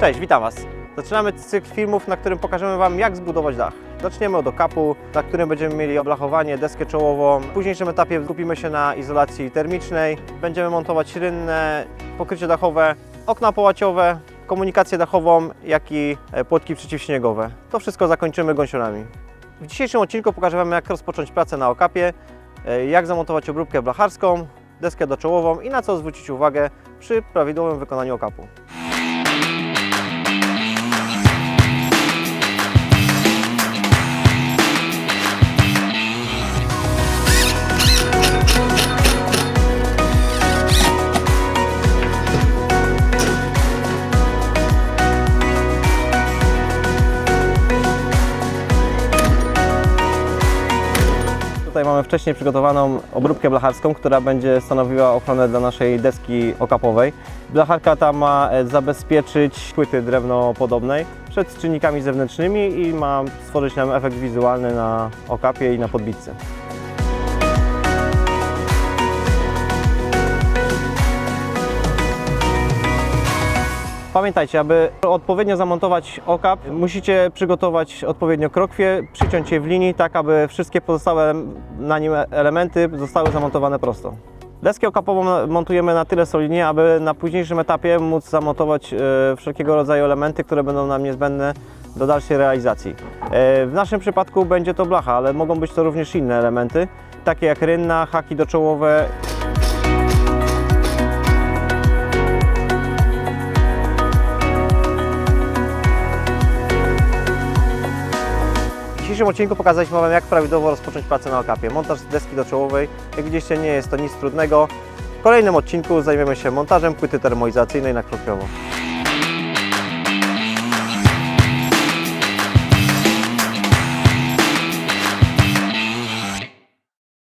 Cześć, witam Was. Zaczynamy cykl filmów, na którym pokażemy Wam, jak zbudować dach. Zaczniemy od okapu, na którym będziemy mieli oblachowanie, deskę czołową. W późniejszym etapie skupimy się na izolacji termicznej. Będziemy montować rynne, pokrycie dachowe, okna połaciowe, komunikację dachową, jak i e, płotki przeciwśniegowe. To wszystko zakończymy gąsiorami. W dzisiejszym odcinku pokażę Wam, jak rozpocząć pracę na okapie, e, jak zamontować obróbkę blacharską, deskę doczołową i na co zwrócić uwagę przy prawidłowym wykonaniu okapu. Tutaj mamy wcześniej przygotowaną obróbkę blacharską, która będzie stanowiła ochronę dla naszej deski okapowej. Blacharka ta ma e, zabezpieczyć płyty drewnopodobnej przed czynnikami zewnętrznymi i ma stworzyć nam efekt wizualny na okapie i na podbitce. Pamiętajcie, aby odpowiednio zamontować okap, musicie przygotować odpowiednio krokwie, przyciąć je w linii, tak aby wszystkie pozostałe na nim elementy zostały zamontowane prosto. Deskę okapową montujemy na tyle solidnie, aby na późniejszym etapie móc zamontować e, wszelkiego rodzaju elementy, które będą nam niezbędne do dalszej realizacji. E, w naszym przypadku będzie to blacha, ale mogą być to również inne elementy, takie jak rynna, haki doczołowe, dzisiejszym odcinku pokazaliśmy Wam, jak prawidłowo rozpocząć pracę na okapie. Montaż deski doczołowej, jak widzicie, nie jest to nic trudnego. W kolejnym odcinku zajmiemy się montażem płyty termoizacyjnej na krokiowo.